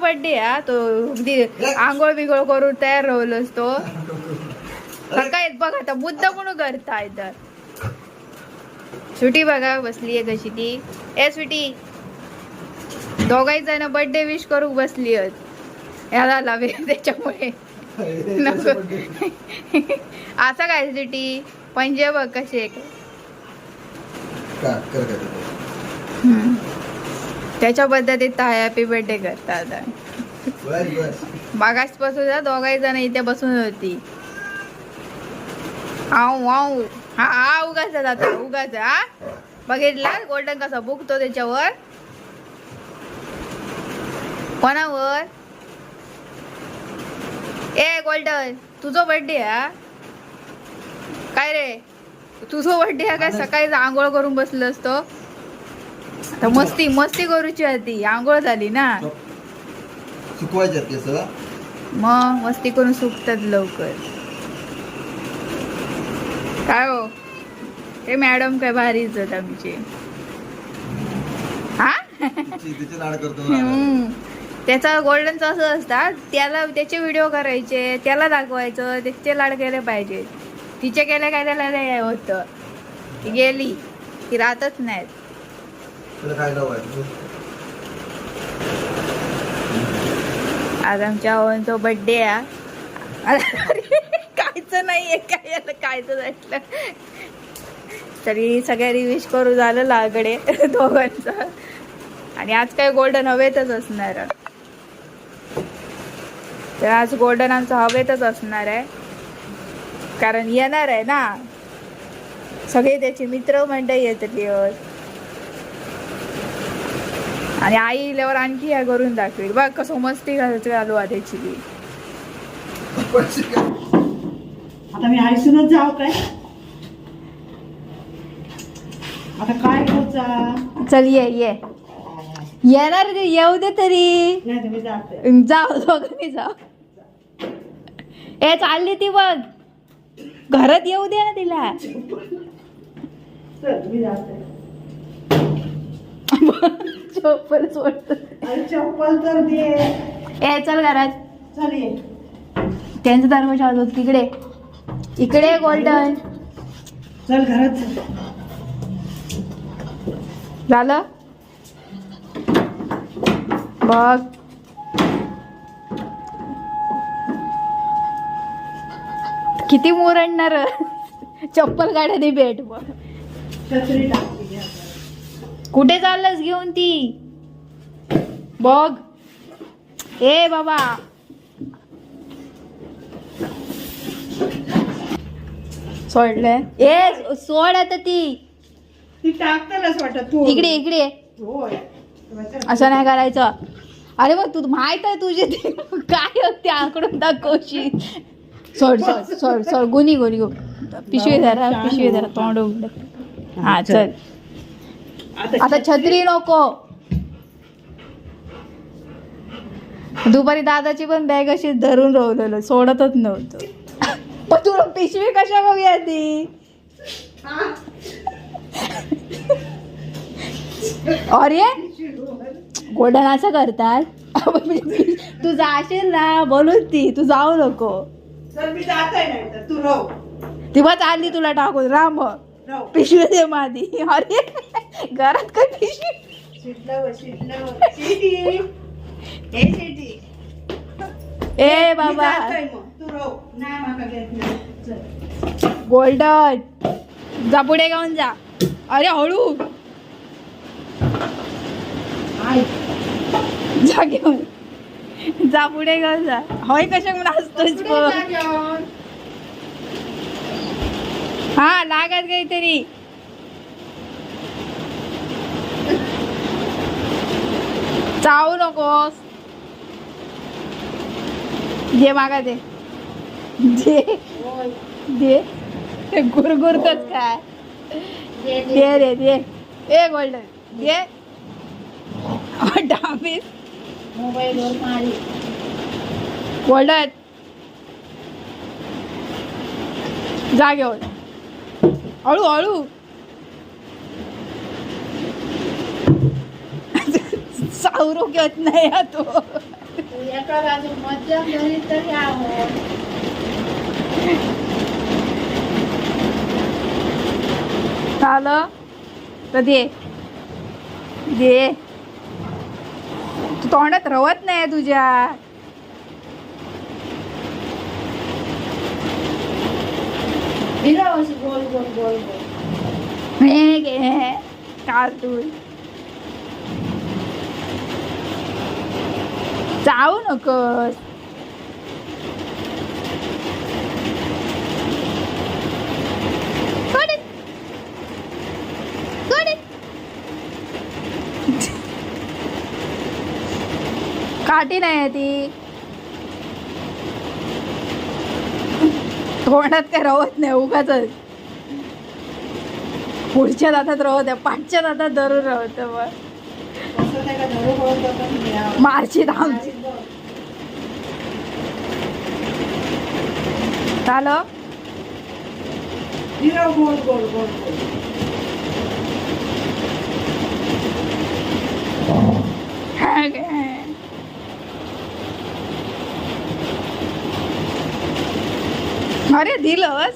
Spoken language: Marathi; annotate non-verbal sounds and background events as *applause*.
बर्थडे हा तो अगदी आंघोळ बिघोळ करून तयार राहिलोस तो. सकाळी बघ आता मुद्दा म्हणून करताय तर. सुटी बघा बसली आहे कशी ती. ए सुटी दोघाही जण बर्थडे विश करू बसली याला लावे त्याच्यामुळे. असं काय सुटी पंजे बघ कसे काय ते. हम्म. त्याच्या पद्धतीत हॅपी बर्थडे करतात. बस बस मागासपासून ना दोघाही जण इथे बसून होती. आऊ आऊ. हा हा उगाच आता उगाच हा. बघितला? गोल्डन कसा बुकतो त्याच्यावर? कोणावर? ए गोल्डन तुझं बर्थडे हा? काय रे? तुझं बर्थडे हा काय सकाळी आंघोळ करून बसलो असतो आता मस्ती मस्ती करूची होती आंघोळ झाली ना. सुकवायच्यात केस? मग मस्ती करून सुकतात लवकर. काय हो? ते मॅडम काय भारीच आहेत आमचे. हा. त्याचा गोल्डनचं असं असतात. त्याला त्याचे व्हिडिओ करायचे त्याला दाखवायचं त्याचे लाड केले पाहिजे तिचे केले काय त्याला होतं. ती गेली. ती राहतच नाहीत. तुला काय नाव आहे? आज आमच्या ओवनचा बर्थडे आहे. कायच नाहीये काय कायच म्हटलं तरी सगळ्या रिविश करू झालं लागडे दोघांचं. आणि आज काय गोल्डन हवेतच असणार तर आज गोल्डन आमचं हवेतच असणार आहे. कारण येणार आहे ना. सगळे त्याचे मित्र मंडळी येतली आणि आई इल्यावर आणखी ह्या करून दाखवेल. बघ कसं मस्ती घालायचं चालू आहे त्याची बी. आता मी आयसूनच जाऊ काय? आता काय चल ये ये. येणार रे येऊ दे तरी. नाही तुम्ही जाते. जाऊ दोघांनी जाऊ. ए चालली ती बघ. घरात येऊ दे ना तिला. *laughs* चप्पल सोडत चप्पल तर दे. ए चल घरात. चल ये. त्यांचा दरवाजा होतो तिकडे. इकडे गोल्डन. चल घरात झालं? बघ. किती मुरडणार चप्पल काढायला भेट बघ. छत्री घ्या. कुठे चाललंस घेऊन ती? बघ. ए बाबा. सोडलंय? ए सोड आता ती. ती टाकतानाच वाटत तू. इकडे इकडे. होय. असं नाही करायचं. अरे मग तू माहीत आहे तुझे ते. काय होते आकडून दाखवशी सोड सोड सोड सोड. गुनी गुनी गो पिशवी धरा पिशवी धरा. तोंड उघड. हा चल. आता छत्री नको. दुपारी दादाची पण बॅग अशी धरून राहिलेलो सोडतच नव्हतं. पण तुला पिशवी कशा बघूया आधी अरे गोल्डन असं करतात? तू जाशील ना बोलून ती तू जाऊ नको. चल मी जात आहे नाही तर तू राहू. ती बस आली तुला टाकून राम पिशवी दे माझी. अरे. घरात काय पिशवी शिटी ए बाबा. गोल्डन जा पुढे घेऊन जा. अरे हळू. आई जा घेऊन. जा पुढे घेऊन जा. होय कशा नाचतोच बघ. हा लागत काहीतरी चावू नकोस. दे मागा दे. दे. गुरगुरतच काय. दे रे दे. ए गोल्डन. दे. डाबीस. गोल्डन. जा घेऊन. हळू हळू. सावरू घेत नाही हा तो. एका बाजू मध्यम जरी तर ह्या झालं तर दे. दे. तू तोंडात रवत नाही तुझ्या. गोल गोल गोल गोल. हे घे. जाऊ नकोस. काठी नाही आहे ती. तोंडात काय रवत नाही उगाच पुढच्या दातात रवत आहे पाठच्या दातात धरून रवत मग असं नाही का धरू गोल मारशीत आमची झालं दिलं अरे दिलंस.